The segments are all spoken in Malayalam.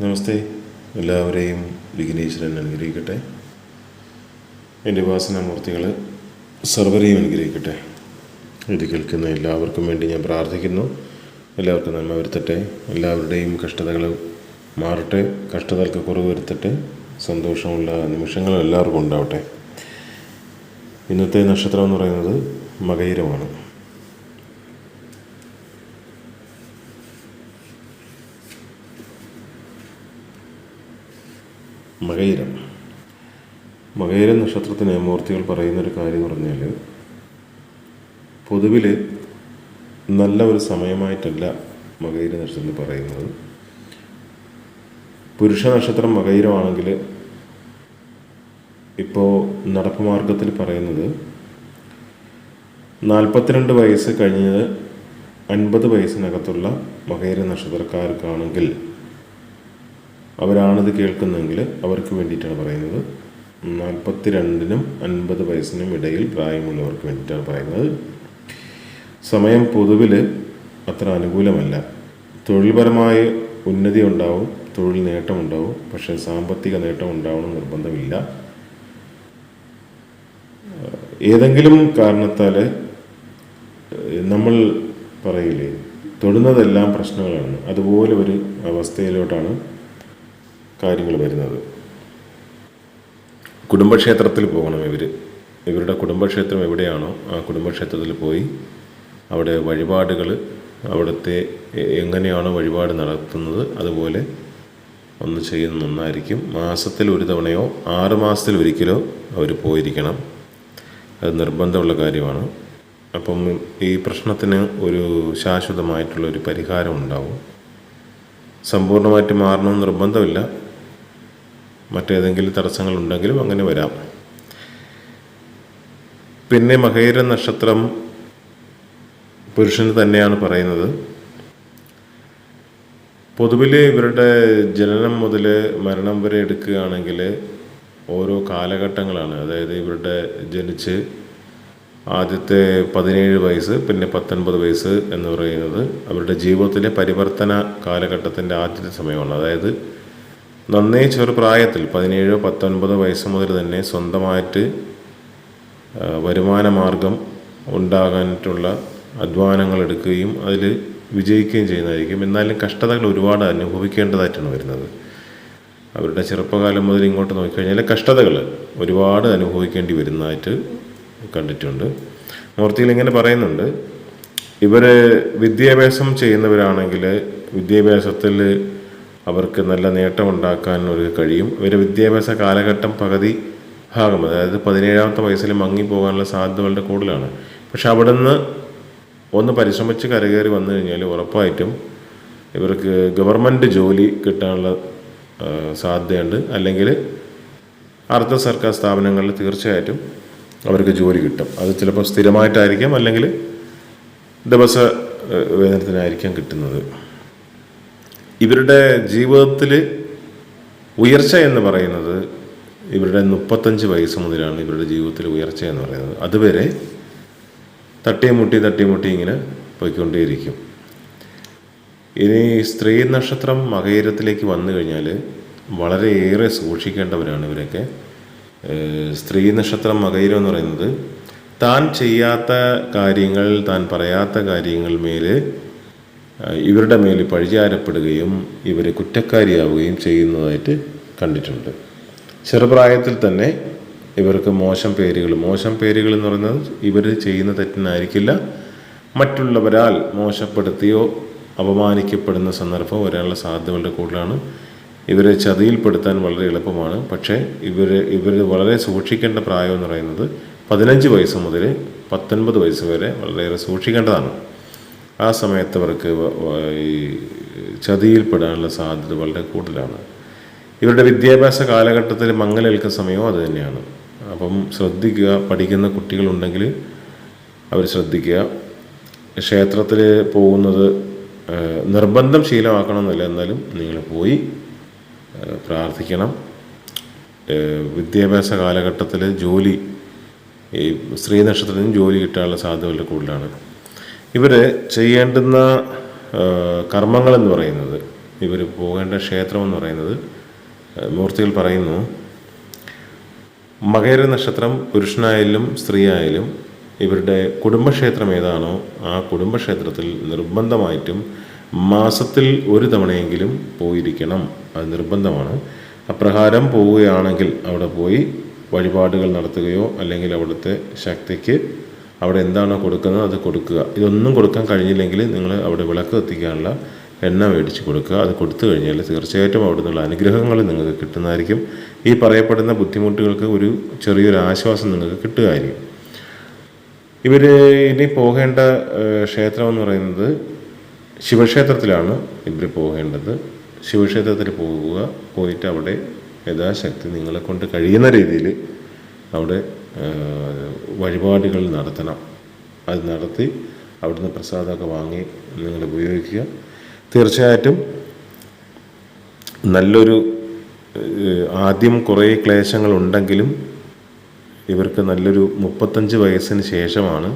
നമസ്തേ. എല്ലാവരെയും വിഘ്നേശ്വരൻ അനുഗ്രഹിക്കട്ടെ. എന്റെ ഉപാസനാമൂർത്തികൾ സർവരെയും അനുഗ്രഹിക്കട്ടെ. ഇത് കേൾക്കുന്ന എല്ലാവർക്കും വേണ്ടി ഞാൻ പ്രാർത്ഥിക്കുന്നു. എല്ലാവർക്കും നന്മ വരുത്തട്ടെ. എല്ലാവരുടെയും കഷ്ടതകൾ മാറട്ടെ. കഷ്ടതകൾക്ക് കുറവ് വരുത്തട്ടെ. സന്തോഷമുള്ള നിമിഷങ്ങൾ എല്ലാവർക്കും ഉണ്ടാവട്ടെ. ഇന്നത്തെ നക്ഷത്രം എന്ന് പറയുന്നത് മകയിരമാണ് മകയിരം മകയിര നക്ഷത്രത്തിന് മൂർത്തികൾ പറയുന്നൊരു കാര്യം എന്ന് പറഞ്ഞാൽ പൊതുവിൽ നല്ല ഒരു സമയമായിട്ടല്ല മകയിര നക്ഷത്രത്തിൽ പറയുന്നത്. പുരുഷ നക്ഷത്രം മകയിരമാണെങ്കിൽ ഇപ്പോൾ നടപ്പ് മാർഗത്തിൽ പറയുന്നത് നാൽപ്പത്തിരണ്ട് വയസ്സ് കഴിഞ്ഞ് അൻപത് വയസ്സിനകത്തുള്ള മകയിര നക്ഷത്രക്കാർക്കാണെങ്കിൽ അവരാണിത് കേൾക്കുന്നതെങ്കിൽ അവർക്ക് വേണ്ടിയിട്ടാണ് പറയുന്നത്. നാൽപ്പത്തി രണ്ടിനും അൻപത് വയസ്സിനും ഇടയിൽ പ്രായമുള്ളവർക്ക് വേണ്ടിയിട്ടാണ് പറയുന്നത്. സമയം പൊതുവിൽ അത്ര അനുകൂലമല്ല. തൊഴിൽപരമായ ഉന്നതി ഉണ്ടാവും തൊഴിൽ നേട്ടമുണ്ടാവും പക്ഷേ സാമ്പത്തിക നേട്ടം ഉണ്ടാവണം നിർബന്ധമില്ല. ഏതെങ്കിലും കാരണത്താൽ നമ്മൾ പറയില്ലേ തൊടുന്നതെല്ലാം പ്രശ്നങ്ങളാണ്. അതുപോലെ ഒരു അവസ്ഥയിലോട്ടാണ് കാര്യങ്ങൾ വരുന്നത്. കുടുംബക്ഷേത്രത്തിൽ പോകണം ഇവർ ഇവരുടെ കുടുംബക്ഷേത്രം എവിടെയാണോ ആ കുടുംബക്ഷേത്രത്തിൽ പോയി അവിടെ വഴിപാടുകൾ അവിടുത്തെ എങ്ങനെയാണോ വഴിപാട് നടത്തുന്നത് അതുപോലെ ഒന്ന് ചെയ്യുന്ന ഒന്നായിരിക്കും മാസത്തിൽ ഒരു തവണയോ ആറ് മാസത്തിൽ ഒരിക്കലോ അവർ പോയിരിക്കണം. അത് നിർബന്ധമുള്ള കാര്യമാണ്. അപ്പം ഈ പ്രശ്നത്തിന് ഒരു ശാശ്വതമായിട്ടുള്ള ഒരു പരിഹാരം ഉണ്ടാവും. സമ്പൂർണമായിട്ട് മാറണമെന്ന് നിർബന്ധമില്ല. മറ്റേതെങ്കിലും തടസ്സങ്ങൾ ഉണ്ടെങ്കിലും അങ്ങനെ വരാം. പിന്നെ മഹേര നക്ഷത്രം പുരുഷന് തന്നെയാണ് പറയുന്നത്. പൊതുവിൽ ഇവരുടെ ജനനം മുതൽ മരണം വരെ എടുക്കുകയാണെങ്കിൽ ഓരോ കാലഘട്ടങ്ങളാണ്. അതായത് ഇവരുടെ ജനിച്ച് ആദ്യത്തെ പതിനേഴ് വയസ്സ് പിന്നെ പത്തൊൻപത് വയസ്സ് എന്ന് പറയുന്നത് അവരുടെ ജീവിതത്തിലെ പരിവർത്തന കാലഘട്ടത്തിന്റെ ആദ്യത്തെ സമയമാണ്. അതായത് നന്നേ ചെറുപ്രായത്തിൽ പതിനേഴോ പത്തൊൻപതോ വയസ്സ് മുതൽ തന്നെ സ്വന്തമായിട്ട് വരുമാനമാർഗം വരുമാന മാർഗം ഉണ്ടാകാനായിട്ടുള്ള അധ്വാനങ്ങൾ എടുക്കുകയും അതിൽ വിജയിക്കുകയും ചെയ്യുന്നതായിരിക്കും. എന്നാലും കഷ്ടതകൾ ഒരുപാട് അനുഭവിക്കേണ്ടതായിട്ടാണ് വരുന്നത്. അവരുടെ ചെറുപ്പകാലം മുതൽ ഇങ്ങോട്ട് നോക്കിക്കഴിഞ്ഞാൽ കഷ്ടതകൾ ഒരുപാട് അനുഭവിക്കേണ്ടി വരുന്നതായിട്ട് കണ്ടിട്ടുണ്ട്. മൂർത്തിയിൽ ഇങ്ങനെ പറയുന്നുണ്ട് ഇവർ വിദ്യാഭ്യാസം ചെയ്യുന്നവരാണെങ്കിൽ വിദ്യാഭ്യാസത്തിൽ അവർക്ക് നല്ല നേട്ടമുണ്ടാക്കാൻ ഒരു കഴിയും. ഇവരുടെ വിദ്യാഭ്യാസ കാലഘട്ടം പകുതി ഭാഗം അതായത് പതിനേഴാമത്തെ വയസ്സിൽ മങ്ങിപ്പോകാനുള്ള സാധ്യത വളരെ കൂടുതലാണ്. പക്ഷെ അവിടെ നിന്ന് ഒന്ന് പരിശ്രമിച്ച് കരകയറി വന്നു കഴിഞ്ഞാൽ ഉറപ്പായിട്ടും ഇവർക്ക് ഗവൺമെന്റ് ജോലി കിട്ടാനുള്ള സാധ്യതയുണ്ട്. അല്ലെങ്കിൽ അർദ്ധ സർക്കാർ സ്ഥാപനങ്ങളിൽ തീർച്ചയായിട്ടും അവർക്ക് ജോലി കിട്ടും. അത് ചിലപ്പോൾ സ്ഥിരമായിട്ടായിരിക്കാം അല്ലെങ്കിൽ ദിവസ വേതനത്തിനായിരിക്കാം കിട്ടുന്നത്. ഇവരുടെ ജീവിതത്തിൽ ഉയർച്ച എന്ന് പറയുന്നത് ഇവരുടെ മുപ്പത്തഞ്ച് വയസ്സ് മുതലാണ് ഇവരുടെ ജീവിതത്തിൽ ഉയർച്ച എന്ന് പറയുന്നത്. അതുവരെ തട്ടിമുട്ടി തട്ടിമുട്ടി ഇങ്ങനെ പോയിക്കൊണ്ടേയിരിക്കും. ഇനി സ്ത്രീ നക്ഷത്രം മകയിരത്തിലേക്ക് വന്നു കഴിഞ്ഞാൽ വളരെയേറെ സൂക്ഷിക്കേണ്ടവരാണ് ഇവരൊക്കെ. സ്ത്രീ നക്ഷത്രം മകയിരം എന്ന് പറയുന്നത് താൻ ചെയ്യാത്ത കാര്യങ്ങൾ താൻ പറയാത്ത കാര്യങ്ങൾ ഏഹ് ഇവരുടെ മേൽ പഴിചാരപ്പെടുകയും ഇവർ കുറ്റക്കാരിയാവുകയും ചെയ്യുന്നതായിട്ട് കണ്ടിട്ടുണ്ട്. ചെറുപ്രായത്തിൽ തന്നെ ഇവർക്ക് മോശം പേരുകൾ മോശം പേരുകൾ എന്ന് പറയുന്നത് ഇവർ ചെയ്യുന്ന തെറ്റിനായിരിക്കില്ല. മറ്റുള്ളവരാൽ മോശപ്പെടുത്തിയോ അപമാനിക്കപ്പെടുന്ന സന്ദർഭം വരാനുള്ള സാധ്യതകളുടെ കൂടുതലാണ്. ഇവരെ ചതിയിൽപ്പെടുത്താൻ വളരെ എളുപ്പമാണ്. പക്ഷേ ഇവർ ഇവർ വളരെ സൂക്ഷിക്കേണ്ട പ്രായം എന്ന് പറയുന്നത് പതിനഞ്ച് വയസ്സ് മുതൽ പത്തൊൻപത് വയസ്സ് വരെ വളരെയേറെ സൂക്ഷിക്കേണ്ടതാണ്. ആ സമയത്ത് അവർക്ക് ഈ ചതിയിൽപ്പെടാനുള്ള സാധ്യത വളരെ കൂടുതലാണ്. ഇവരുടെ വിദ്യാഭ്യാസ കാലഘട്ടത്തിൽ മങ്ങലേൽക്കുന്ന സമയവും അത് തന്നെയാണ്. അപ്പം ശ്രദ്ധിക്കുക പഠിക്കുന്ന കുട്ടികളുണ്ടെങ്കിൽ അവർ ശ്രദ്ധിക്കുക. ക്ഷേത്രത്തിൽ പോകുന്നത് നിർബന്ധം ശീലമാക്കണമെന്നില്ല. എന്നാലും നിങ്ങൾ പോയി പ്രാർത്ഥിക്കണം. വിദ്യാഭ്യാസ കാലഘട്ടത്തിൽ ജോലി ഈ സ്ത്രീ നക്ഷത്രത്തിന് ജോലി കിട്ടാനുള്ള സാധ്യത വളരെ കൂടുതലാണ്. ഇവർ ചെയ്യേണ്ടുന്ന കർമ്മങ്ങളെന്ന് പറയുന്നത് ഇവർ പോകേണ്ട ക്ഷേത്രം എന്ന് പറയുന്നത് മൂർത്തികൾ പറയുന്നു മകര നക്ഷത്രം പുരുഷനായാലും സ്ത്രീയായാലും ഇവരുടെ കുടുംബക്ഷേത്രം ഏതാണോ ആ കുടുംബക്ഷേത്രത്തിൽ നിർബന്ധമായിട്ടും മാസത്തിൽ ഒരു തവണയെങ്കിലും പോയിരിക്കണം. അത് നിർബന്ധമാണ്. അപ്രകാരം പോവുകയാണെങ്കിൽ അവിടെ പോയി വഴിപാടുകൾ നടത്തുകയോ അല്ലെങ്കിൽ അവിടുത്തെ ശക്തിക്ക് അവിടെ എന്താണോ കൊടുക്കുന്നത് അത് കൊടുക്കുക. ഇതൊന്നും കൊടുക്കാൻ കഴിഞ്ഞില്ലെങ്കിൽ നിങ്ങൾ അവിടെ വിളക്ക് കത്തിക്കാനുള്ള എണ്ണ മേടിച്ച് കൊടുക്കുക. അത് കൊടുത്തു കഴിഞ്ഞാൽ തീർച്ചയായിട്ടും അവിടെ നിന്നുള്ള അനുഗ്രഹങ്ങൾ നിങ്ങൾക്ക് കിട്ടുന്നതായിരിക്കും. ഈ പറയപ്പെടുന്ന ബുദ്ധിമുട്ടുകൾക്ക് ഒരു ചെറിയൊരു ആശ്വാസം നിങ്ങൾക്ക് കിട്ടുകയായിരിക്കും ഇവർ ഇനി പോകേണ്ട ക്ഷേത്രം എന്ന് പറയുന്നത് ശിവക്ഷേത്രത്തിലാണ് ഇവർ പോകേണ്ടത്. ശിവക്ഷേത്രത്തിൽ പോകുക പോയിട്ട് അവിടെ യഥാശക്തി നിങ്ങളെ കൊണ്ട് കഴിയുന്ന രീതിയിൽ അവിടെ വഴിപാടുകൾ നടത്തണം. അത് നടത്തി അവിടുന്ന് പ്രസാദമൊക്കെ വാങ്ങി നിങ്ങൾ ഉപയോഗിക്കുക. തീർച്ചയായിട്ടും നല്ലൊരു ആദ്യം കുറേ ക്ലേശങ്ങളുണ്ടെങ്കിലും ഇവർക്ക് നല്ലൊരു മുപ്പത്തഞ്ച് വയസ്സിന് ശേഷമാണ്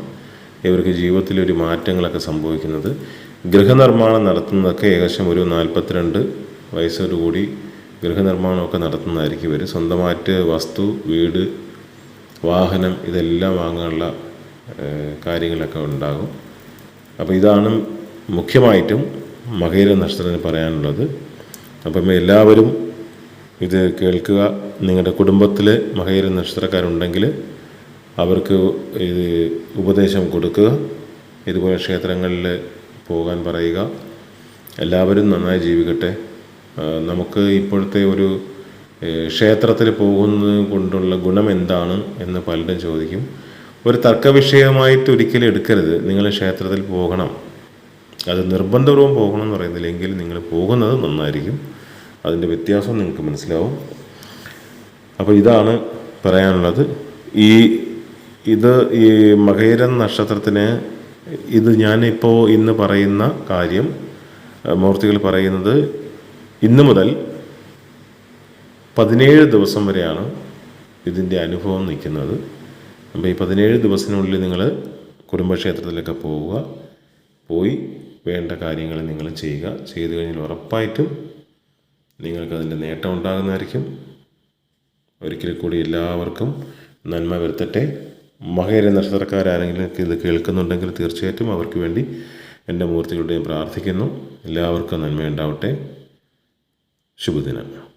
ഇവർക്ക് ജീവിതത്തിലൊരു മാറ്റങ്ങളൊക്കെ സംഭവിക്കുന്നത്. ഗൃഹനിർമ്മാണം നടത്തുന്നതൊക്കെ ഏകദേശം ഒരു നാൽപ്പത്തിരണ്ട് വയസ്സോടുകൂടി ഗൃഹനിർമ്മാണമൊക്കെ നടത്തുന്നതായിരിക്കും ഇവർ സ്വന്തമായിട്ട് വസ്തു വീട് വാഹനം ഇതെല്ലാം വാങ്ങാനുള്ള കാര്യങ്ങളൊക്കെ ഉണ്ടാകും. അപ്പോൾ ഇതാണ് മുഖ്യമായിട്ടും മകയിര നക്ഷത്രത്തിന് പറയാനുള്ളത്. അപ്പം എല്ലാവരും ഇത് കേൾക്കുക. നിങ്ങളുടെ കുടുംബത്തിൽ മകയിര നക്ഷത്രക്കാരുണ്ടെങ്കിൽ അവർക്ക് ഇത് ഉപദേശം കൊടുക്കുക. ഇതുപോലെ ക്ഷേത്രങ്ങളിൽ പോകാൻ പറയുക. എല്ലാവരും നന്നായി ജീവിക്കട്ടെ. നമുക്ക് ഇപ്പോഴത്തെ ഒരു ക്ഷേത്രത്തിൽ പോകുന്നത് കൊണ്ടുള്ള ഗുണം എന്താണ് എന്ന് പലരും ചോദിക്കും. ഒരു തർക്ക വിഷയമായിട്ട് ഒരിക്കലും എടുക്കരുത്. നിങ്ങൾ ക്ഷേത്രത്തിൽ പോകണം. അത് നിർബന്ധപൂർവം പോകണം എന്ന് പറയുന്നില്ല എങ്കിൽ നിങ്ങൾ പോകുന്നത് നന്നായിരിക്കും. അതിന്റെ വ്യത്യാസം നിങ്ങൾക്ക് മനസ്സിലാവും. അപ്പോൾ ഇതാണ് പറയാനുള്ളത്. ഈ ഇത് ഈ മകേരൻ നക്ഷത്രത്തിന് ഇത് ഞാനിപ്പോൾ ഇന്ന് പറയുന്ന കാര്യം മൂർത്തികൾ പറയുന്നത് ഇന്നു മുതൽ പതിനേഴ് ദിവസം വരെയാണ് ഇതിന്റെ അനുഭവം നിൽക്കുന്നത്. അപ്പോൾ ഈ പതിനേഴ് ദിവസത്തിനുള്ളിൽ നിങ്ങൾ കുടുംബക്ഷേത്രത്തിലൊക്കെ പോവുക. പോയി വേണ്ട കാര്യങ്ങൾ നിങ്ങൾ ചെയ്യുക. ചെയ്തു കഴിഞ്ഞാൽ ഉറപ്പായിട്ടും നിങ്ങൾക്കതിന്റെ നേട്ടം ഉണ്ടാകുന്നതായിരിക്കും. ഒരിക്കൽ കൂടി എല്ലാവർക്കും നന്മ വരുത്തട്ടെ. മകര നക്ഷത്രക്കാരാരെങ്കിലും ഇത് കേൾക്കുന്നുണ്ടെങ്കിൽ തീർച്ചയായിട്ടും അവർക്ക് വേണ്ടി എന്റെ മൂർത്തികളുടെയും പ്രാർത്ഥിക്കുന്നു. എല്ലാവർക്കും നന്മയുണ്ടാവട്ടെ. ശുഭദിനം.